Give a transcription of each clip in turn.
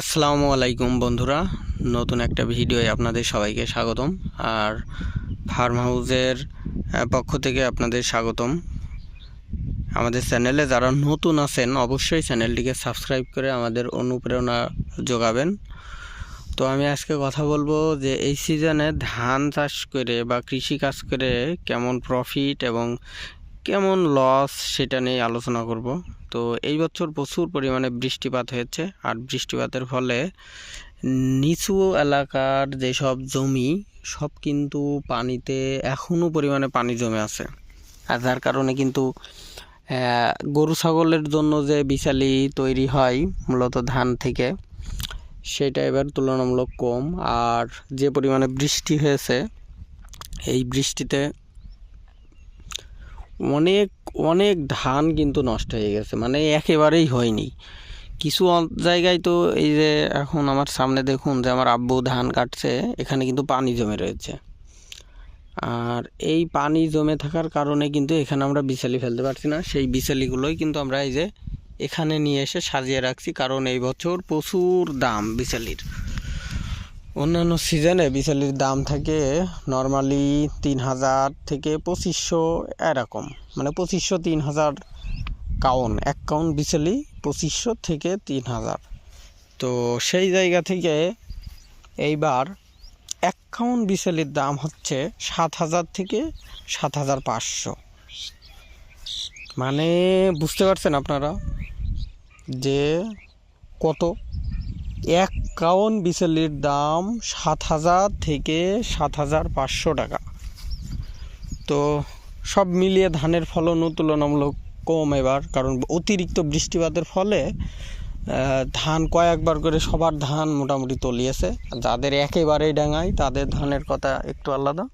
আসসালামু আলাইকুম বন্ধুরা। নতুন একটা ভিডিওয়ে আপনাদের সবাইকে স্বাগতম। আর ফার্ম হাউসের পক্ষ থেকে আপনাদের স্বাগতম। আমাদের চ্যানেলে যারা নতুন আছেন, অবশ্যই চ্যানেলটিকে সাবস্ক্রাইব করে আমাদের অনুপ্রেরণা যোগাবেন। তো আমি আজকে কথা বলব যে, এই সিজনে ধান চাষ করে বা কৃষি কাজ করে কেমন প্রফিট এবং কেমন লস সেটা নিয়ে আলোচনা করব। তো এই বছর প্রচুর পরিমাণে বৃষ্টিপাত হয়েছে আর বৃষ্টিপাতের ফলে নিচু এলাকার যেসব জমি, সব কিন্তু পানিতে এখনও পরিমাণে পানি জমে আছে। আর যার কারণে কিন্তু গরু ছাগলের জন্য যে বিশালি তৈরি হয় মূলত ধান থেকে, সেটা এবার তুলনামূলক কম। আর যে পরিমাণে বৃষ্টি হয়েছে, এই বৃষ্টিতে অনেক অনেক ধান কিন্তু নষ্ট হয়ে গেছে। মানে একেবারেই হয়নি। কিছু জায়গায় তো এই যে এখন আমার সামনে দেখুন যে আমার আব্বু ধান কাটছে, এখানে কিন্তু পানি জমে রয়েছে। আর এই পানি জমে থাকার কারণে কিন্তু এখানে আমরা বিছালি ফেলতে পারছি না। সেই বিছালিগুলোই কিন্তু আমরা এই যে এখানে নিয়ে এসে সাজিয়ে রাখছি, কারণ এই বছর প্রচুর দাম বিছালির। অন্যান্য সিজনে বিছালির দাম থাকে নর্মালি তিন হাজার থেকে পঁচিশশো এরকম। মানে পঁচিশশো তিন হাজার কাউন এক কাউন বিছালি পঁচিশশো থেকে তিন হাজার তো সেই জায়গা থেকে এইবার এক কাউন বিছালির দাম হচ্ছে সাত হাজার থেকে সাত হাজার পাঁচশো। মানে বুঝতে পারছেন আপনারা যে কত? এক কাউন বিচেলির দাম সাত হাজার থেকে সাত হাজার পাঁচশো টাকা। তো সব মিলিয়ে ধানের ফলনও তুলনামূলক কম এবার, কারণ অতিরিক্ত বৃষ্টিপাতের ফলে ধান কয়েকবার করে সবার ধান মোটামুটি তলিয়েছে। যাদের একেবারেই ডাঙায়, তাদের ধানের কথা একটু আলাদা।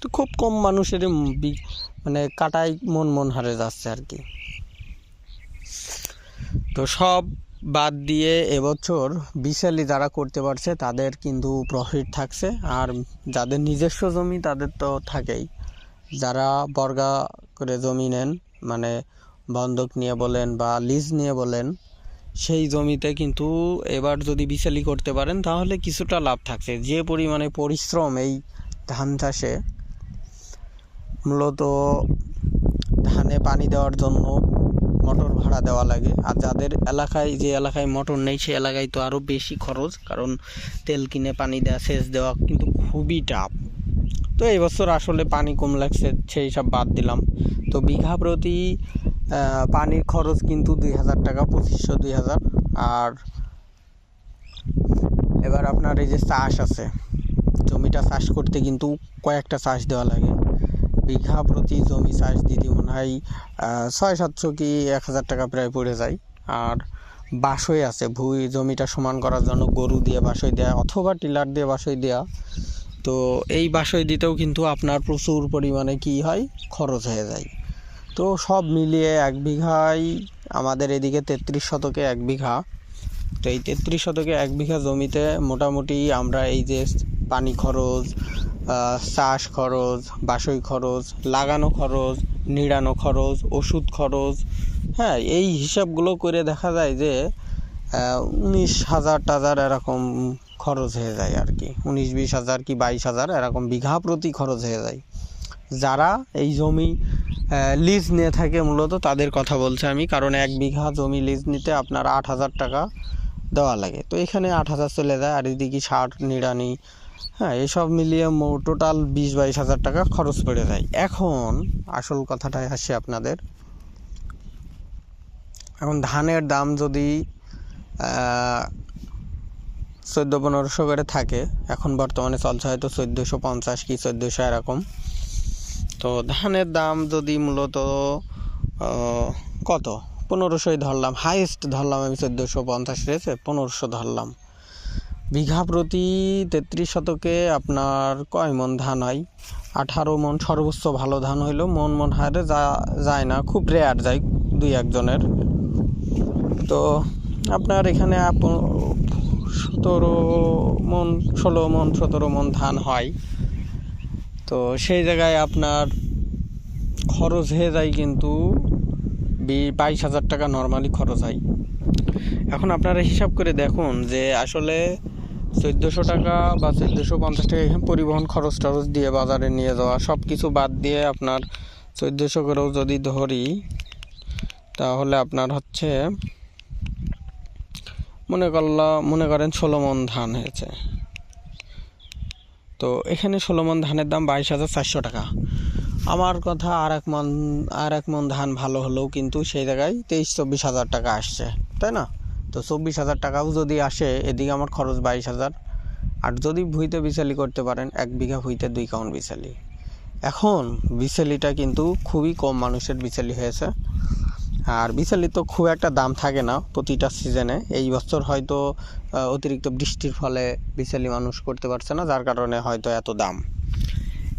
তো খুব কম মানুষের মানে কাটাই মন মন হারে যাচ্ছে আর কি। তো সব বাদ দিয়ে এবছর বিশালি যারা করতে পারছে, তাদের কিন্তু প্রফিট থাকছে। আর যাদের নিজস্ব জমি, তাদের তো থাকেই। যারা বর্গা করে জমি নেন মানে বন্ধক নিয়ে বলেন বা লিজ নিয়ে বলেন, সেই জমিতে কিন্তু এবার যদি বিশালি করতে পারেন, তাহলে কিছুটা লাভ থাকছে। যে পরিমাণে পরিশ্রম এই ধান চাষে, মূলত ধানে পানি দেওয়ার জন্য মোটর ভাড়া দেওয়া লাগে। আর যাদের এলাকায় যে এলাকায় মোটর নেই সেই এলাকায় তো আরও বেশি খরচ, কারণ তেল কিনে পানি দেওয়া সেচ দেওয়া কিন্তু খুবই টাফ। তো এই বছর আসলে পানি কম লাগছে, সেই সব বাদ দিলাম। তো বিঘা প্রতি পানির খরচ কিন্তু দুই হাজার টাকা, পঁচিশশো দুই হাজার। আর এবার আপনার এই যে চাষ আছে, জমিটা চাষ করতে কিন্তু কয়েকটা চাষ দেওয়া লাগে। বিঘা প্রতি জমি চাষ দিতে মনে হয় ছয় সাতশো কি এক হাজার টাকা প্রায় পড়ে যায়। আর বাসই আছে, ভুই জমিটা সমান করার জন্য গরু দিয়ে বাসই দেওয়া অথবা টিলার দিয়ে বাসই দেওয়া তো এই বাসই দিতেও কিন্তু আপনার প্রচুর পরিমাণে কি হয়, খরচ হয়ে যায়। তো সব মিলিয়ে এক বিঘায় আমাদের এদিকে তেত্রিশ শতকে এক বিঘা। তো এই তেত্রিশ শতকে এক বিঘা জমিতে মোটামুটি আমরা এই যে পানি খরচ চাষ খরচ, বাসই খরচ, লাগানো খরচ, নিড়ানো খরচ, ওষুধ খরচ হ্যাঁ এই হিসাবগুলো করে দেখা যায় যে উনিশ হাজার টাজার এরকম খরচ হয়ে যায় আর কি। উনিশ, বিশ হাজার কি বাইশ হাজার এরকম বিঘা প্রতি খরচ হয়ে যায়। যারা এই জমি লিজ নিয়ে থাকে মূলত তাদের কথা বলছি আমি, কারণ এক বিঘা জমি লিজ নিতে আপনার আট হাজার টাকা দেওয়া লাগে। তো এখানে আট হাজার চলে যায়, আর এদিকে ষাট, নিড়ানি হ্যাঁ এসব মিলিয়ে টোটাল বিশ বাইশ হাজার টাকা খরচ পড়ে যায়। এখন আসল কথাটাই আসে আপনাদের। এখন ধানের দাম যদি চোদ্দ পনেরোশো করে থাকে, এখন বর্তমানে চলছে হয়তো চোদ্দোশো পঞ্চাশ কি চোদ্দোশো এরকম। তো ধানের দাম যদি মূলত কত? পনেরোশোই ধরলাম হাইয়েস্ট ধরলাম আমি চোদ্দোশো পঞ্চাশ রয়েছে, পনেরোশো ধরলাম। বিঘা প্রতি তেত্রিশ শতকে আপনার কয় মন ধান হয়? আঠারো মন সর্বোচ্চ ভালো ধান হইল, মন মন হারে যা, যায় না, খুব রেয়ার যায় দুই একজনের। তো আপনার এখানে সতেরো মন, ষোলো মন, সতেরো মন ধান হয়। তো সেই জায়গায় আপনার খরচ হয়ে যায় কিন্তু বাইশ হাজার টাকা নর্মালি খরচ হয়। এখন আপনারা হিসাব করে দেখুন যে আসলে চোদ্দোশো টাকা বা চোদ্দোশো পঞ্চাশ টাকা এখানে পরিবহন খরচ টরচ দিয়ে বাজারে নিয়ে যাওয়া সব কিছু বাদ দিয়ে আপনার চোদ্দোশো করেও যদি ধরি, তাহলে আপনার হচ্ছে, মনে করলা, মনে করেন ষোলো মন ধান হয়েছে। তো এখানে ষোলো মন ধানের দাম বাইশ হাজার চারশো টাকা। আমার কথা আর এক মন, আর এক মন ধান ভালো হলেও কিন্তু সেই জায়গায় তেইশ চব্বিশ হাজার টাকা আসছে, তাই না? তো চব্বিশ হাজার টাকাও যদি আসে, এদিকে আমার খরচ বাইশ হাজার। আর যদি ভুঁইতে বিচালি করতে পারেন, এক বিঘা ভুঁইতে দুই কাউন্ট বিচালি। এখন বিচালিটা কিন্তু খুবই কম মানুষের বিচালি হয়েছে। আর বিশালি তো খুব একটা দাম থাকে না প্রতিটা সিজনে। এই বছর হয়তো অতিরিক্ত বৃষ্টির ফলে বিচালি মানুষ করতে পারছে না, যার কারণে হয়তো এত দাম।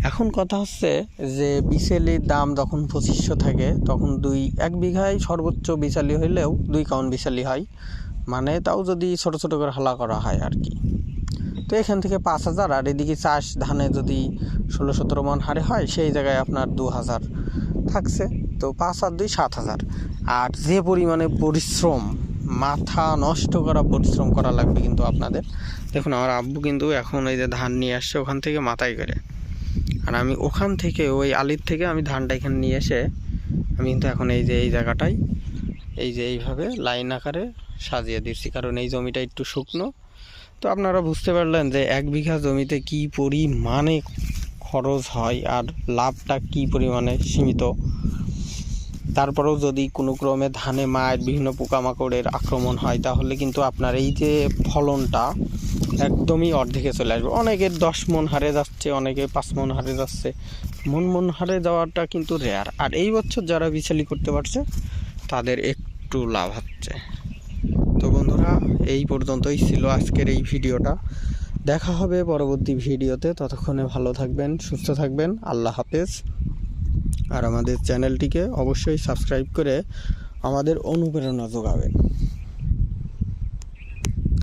এখন কথা হচ্ছে যে বিশালির দাম যখন পঁচিশশো থাকে, তখন দুই, এক বিঘায় সর্বোচ্চ বিশালি হইলেও দুই কাউন্ট বিশালি হয়। মানে তাও যদি ছোট ছোট করে হালা করা হয় আর কি। তো এখান থেকে পাঁচ হাজার, আর এদিকে চাষ ধানে যদি ষোলো সতেরো মন হারে হয়, সেই জায়গায় আপনার দু হাজার থাকছে। তো পাঁচ আর দুই সাত হাজার। আর যে পরিমাণে পরিশ্রম, মাথা নষ্ট করা পরিশ্রম করা লাগবে কিন্তু আপনাদের। দেখুন, আমার আব্বু কিন্তু এখন এই যে ধান নিয়ে আসছে ওখান থেকে মাথায় করে। আর আমি ওখান থেকে, ওই আলির থেকে আমি ধানটা এখানে নিয়ে এসে, আমি কিন্তু এখন এই যে, এই জায়গাটায় এই যে এইভাবে লাইন আকারে সাজিয়ে দিচ্ছি কারণ এই জমিটা একটু শুকনো। তো আপনারা বুঝতে পারলেন যে এক বিঘা জমিতে কি পরিমাণে খরচ হয় আর লাভটা কি পরিমাণে সীমিত? তারপরেও যদি কোনো ক্রমে ধানে, মায়ের বিভিন্ন পোকামাকড়ের আক্রমণ হয়, তাহলে কিন্তু আপনার এই যে ফলনটা একদমই অর্ধেকে চলে আসবে। অনেকের দশ মন হারে যাচ্ছে, অনেকে পাঁচ মন হারে যাচ্ছে। মন মন হারে যাওয়াটা কিন্তু রেয়ার আর এই বছর যারা বিছালি করতে পারছে, তাদের একটু লাভ হচ্ছে। তো বন্ধুরা, এই পর্যন্তই ছিল আজকের এই ভিডিওটা। দেখা হবে পরবর্তী ভিডিওতে। ততক্ষণে ভালো থাকবেন, সুস্থ থাকবেন। আল্লাহ হাফেজ। আর আমাদের চ্যানেলটিকে অবশ্যই সাবস্ক্রাইব করে আমাদের অনুপ্রেরণা যোগাবেন।